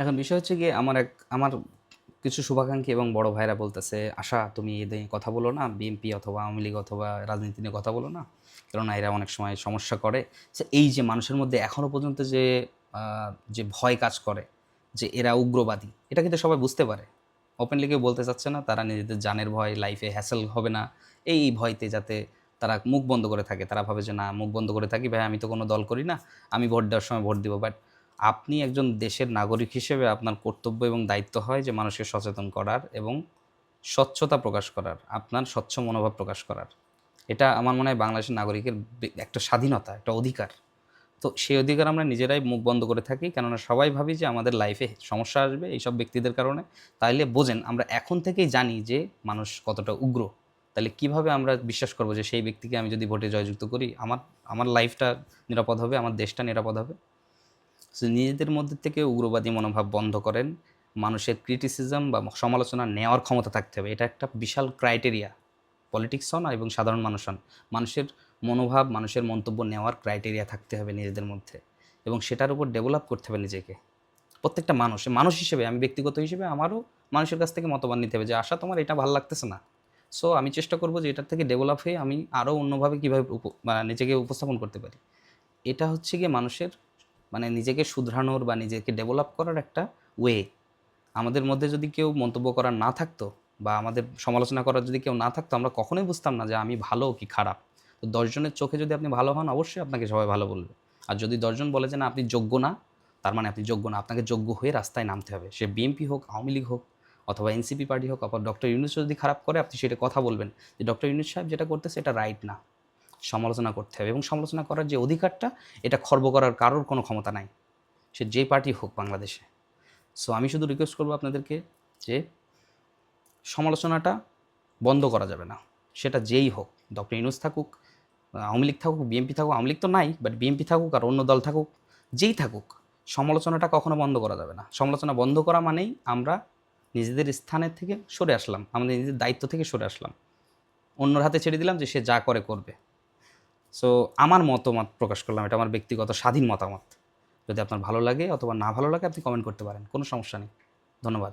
এখন বিষয় হচ্ছে গিয়ে আমার এক, আমার কিছু শুভাকাঙ্ক্ষী এবং বড় ভাইরা বলতেছে, আশা, তুমি এদের কথা বলো না, বিএনপি অথবা আওয়ামী লীগ অথবা রাজনীতি নিয়ে কথা বলো না, কেননা এরা অনেক সময় সমস্যা করে। এই যে মানুষের মধ্যে এখনও পর্যন্ত যে যে ভয় কাজ করে, যে এরা উগ্রবাদী, এটা কিন্তু সবাই বুঝতে পারে। ওপেনলি কেউ বলতে চাচ্ছে না, তারা নিজেদের জানের ভয় লাইফে হ্যাসেল হবে না, এই ভয়তে যাতে তারা মুখ বন্ধ করে থাকে। তারা ভাবে যে, না, মুখ বন্ধ করে থাকি, ভাই, আমি তো কোনো দল করি না, আমি ভোট দেওয়ার সময় ভোট দিব। বাট আপনি একজন দেশের নাগরিক হিসেবে আপনার কর্তব্য এবং দায়িত্ব হয় যে মানুষকে সচেতন করার এবং স্বচ্ছতা প্রকাশ করার, আপনার স্বচ্ছ মনোভাব প্রকাশ করার। এটা আমার মনে হয় বাংলাদেশের নাগরিকের একটা স্বাধীনতা, একটা অধিকার। তো সেই অধিকার আমরা নিজেরাই মুখ বন্ধ করে থাকি, কেননা সবাই ভাবি যে আমাদের লাইফে সমস্যা আসবে এইসব ব্যক্তিদের কারণে। তাইলে বোঝেন, আমরা এখন থেকেই জানি যে মানুষ কতটা উগ্র। তাহলে কীভাবে আমরা বিশ্বাস করব যে সেই ব্যক্তিকে আমি যদি ভোটে জয়যুক্ত করি, আমার আমার লাইফটা নিরাপদ হবে, আমার দেশটা নিরাপদ হবে? নিজেদের মধ্যে থেকে উগ্রবাদী মনোভাব বন্ধ করেন, মানুষের ক্রিটিসিজম বা সমালোচনা নেওয়ার ক্ষমতা থাকতে হবে। এটা একটা বিশাল ক্রাইটেরিয়া পলিটিক্স হন এবং সাধারণ মানুষ হন। মানুষের মনোভাব, মানুষের মন্তব্য নেওয়ার ক্রাইটেরিয়া থাকতে হবে নিজেদের মধ্যে এবং সেটার উপর ডেভেলপ করতে হবে নিজেকে। প্রত্যেকটা মানুষ মানুষ হিসেবে, আমি ব্যক্তিগত হিসেবে আমারও মানুষের কাছ থেকে মতবাদ নিতে হবে যে, আশা, তোমার এটা ভালো লাগতেছে না। সো আমি চেষ্টা করব যে এটার থেকে ডেভেলপ হয়ে আমি আরও অন্যভাবে কীভাবে মানে নিজেকে উপস্থাপন করতে পারি। এটা হচ্ছে গিয়ে মানুষের মানে নিজেকে শুধরানোর বা নিজেকে ডেভেলপ করার একটা ওয়ে আমাদের মধ্যে যদি কেউ মন্তব্য করার না থাকতো বা আমাদের সমালোচনা করার যদি কেউ না থাকতো, আমরা কখনোই বুঝতাম না যে আমি ভালো কি খারাপ। তো দশজনের চোখে যদি আপনি ভালো হন, অবশ্যই আপনাকে সবাই ভালো বলবে। আর যদি দশজন বলে যে না, আপনি যোগ্য না, তার মানে আপনি যোগ্য না, আপনাকে যোগ্য হয়ে রাস্তায় নামতে হবে। সে বিএনপি হোক, আওয়ামী লীগ হোক, অথবা এনসিপি পার্টি হোক, অথবা ডক্টর ইউনুস যদি খারাপ করে, আপনি সেটা কথা বলবেন যে ডক্টর ইউনুস সাহেব যেটা করতেছে, এটা রাইট না। সমালোচনা করতে হবে এবং সমালোচনা করার যে অধিকারটা, এটা খর্ব করার কারোর কোনো ক্ষমতা নাই। সে যে পার্টি হোক বাংলাদেশে। সো আমি শুধু রিকোয়েস্ট করব আপনাদেরকে যে সমালোচনাটা বন্ধ করা যাবে না। সেটা যেই হোক, ডক্টর ইউনুস থাকুক, আওয়ামী লীগ থাকুক, বিএনপি থাকুক, আওয়ামী লীগ তো নাই বাট বিএনপি থাকুক আর অন্য দল থাকুক, যেই থাকুক, সমালোচনাটা কখনো বন্ধ করা যাবে না। সমালোচনা বন্ধ করা মানেই আমরা নিজেদের স্থানের থেকে সরে আসলাম, আমাদের নিজেদের দায়িত্ব থেকে সরে আসলাম। অন্যর হাতে ছেড়ে দিলাম যে সে যা করে করবে। সো আমার মতামত প্রকাশ করলাম। এটা আমার ব্যক্তিগত স্বাধীন মতামত। যদি আপনার ভালো লাগে অথবা না ভালো লাগে, আপনি কমেন্ট করতে পারেন। কোনো সমস্যা নেই। ধন্যবাদ।